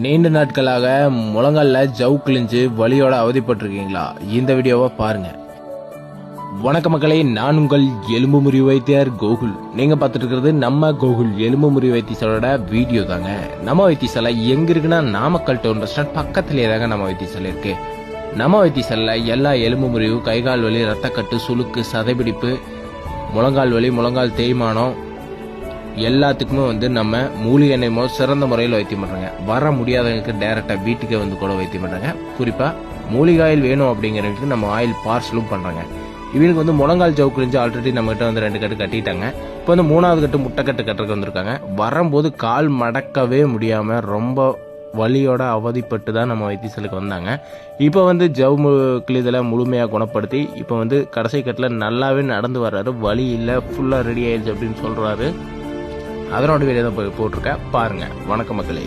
நீண்ட நாட்களாக முழங்கால்ல ஜவு கிழிஞ்சு வலியோட அவதிப்பட்டிருக்கீங்களா? இந்த வீடியோவை பாருங்க. வணக்க மக்களே நான் உங்கள் எலும்பு முறிவு வைத்தியர் கோகுல். நீங்க பார்த்துட்டு இருக்கிறது நம்ம கோகுல் எலும்பு முறிவு வைத்தியசாலோட வீடியோ தாங்க. நம்ம வைத்தியசாலை எங்க இருக்குன்னா நாமக்கல் டவுன் பஸ் ஸ்டாண்ட் பக்கத்திலே தாங்க நம்ம வைத்தியசாலை இருக்கு. நம்ம வைத்தியசாலையில எல்லா எலும்பு முறிவு கைகால் வலி ரத்தக்கட்டு சுளுக்கு சதைபிடிப்பு முழங்கால் வலி முழங்கால் தேய்மானம் எல்லாத்துக்குமே வந்து நம்ம மூலிகை எண்ணெய் மூலம் சிறந்த முறையில் வைத்தியம் பண்ணுறாங்க வர முடியாதவங்களுக்கு டைரெக்டாக வீட்டுக்கே வந்து கூட வைத்தியம் பண்ணுறாங்க குறிப்பாக மூலிகை ஆயில் வேணும் அப்படிங்கிறவங்களுக்கு நம்ம ஆயில் பார்சலும் பண்ணுறாங்க இவங்களுக்கு வந்து முழங்கால் ஜவு கிழிஞ்சு ஆல்ரெடி நம்மகிட்ட வந்து ரெண்டு கட்டு கட்டிட்டாங்க. இப்போ வந்து மூணாவது கட்டு முட்டை கட்டு கட்டுறதுக்கு வந்திருக்காங்க. வரும்போது கால் மடக்கவே முடியாமல் ரொம்ப வலியோட அவதிப்பட்டு தான் நம்ம வைத்தியசாலைக்கு வந்தாங்க. இப்போ வந்து ஜவு கிளிதலை முழுமையாக குணப்படுத்தி இப்போ வந்து கடைசி கட்டில் நல்லாவே நடந்து வர்றாரு. வலி இல்லை ஃபுல்லாக ரெடி ஆயிடுச்சு அப்படின்னு சொல்கிறாரு அதனோட வீடியோ தான் போய் போட்டிருக்கேன். பாருங்க. வணக்கம் மக்களே.